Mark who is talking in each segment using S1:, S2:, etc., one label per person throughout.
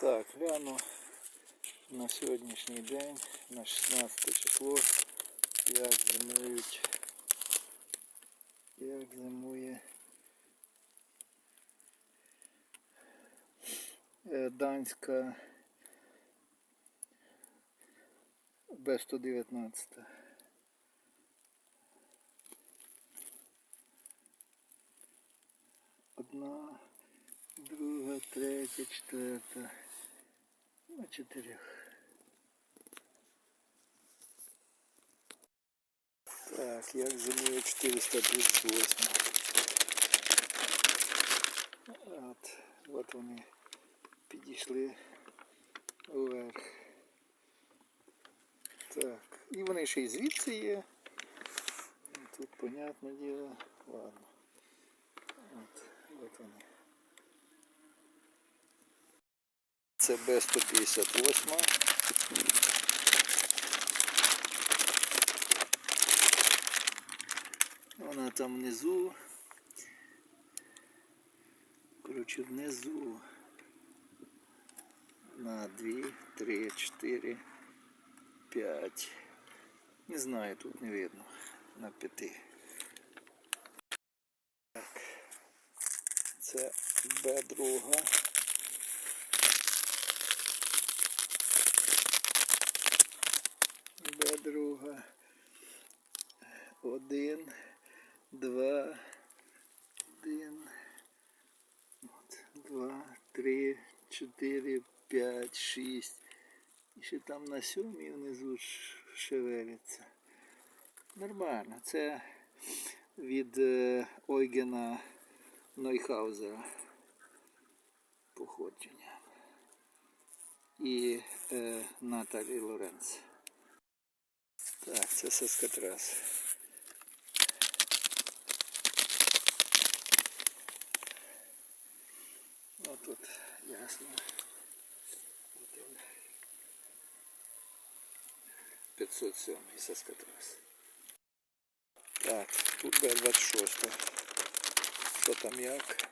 S1: Так, гляну на сьогоднішній день, на 16 число, як зимують, як зимує е, данська Б-119. Одна, друга, третя, четверта. На чотирьох. Так, як зимує 438. От, от вони підійшли вверх. Так, і вони ще й звідси є. Тут, понятне діло, ладно. От, от вони. Це Б-158. Вона там внизу. Коротше, внизу. На 2, 3, 4, 5. Не знаю, тут не видно. На 5. Так. Це Б-друга. Б-друга. Один, два, один, два, три, чотири, п'ять, шість. І ще там на сьомій внизу шевелиться. Нормально. Це від е, Ойгена Нойхаузера походження. І е, Наталі Лоренц. Так, це Саскатрас. Ну тут ясно. От він. 507 Саскатрас. Так, тут Б26. Що там як?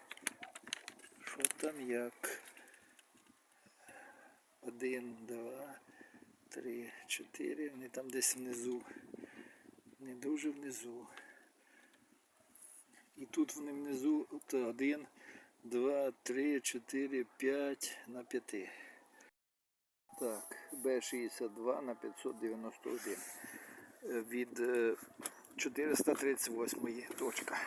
S1: Що там як? Один, два, три, чотири. Вони там десь внизу. Не дуже внизу. І тут вони внизу от один, два, три, чотири, п'ять на п'яти. Так, Б62 на 591. Е, Від е, 438 точка.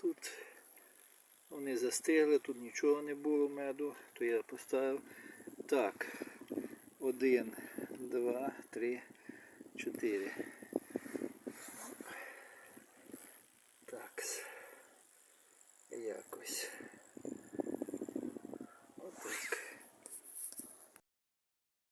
S1: Тут вони застигли, тут нічого не було меду, то я поставив так. Один, два, три, чотири. Так. Якось.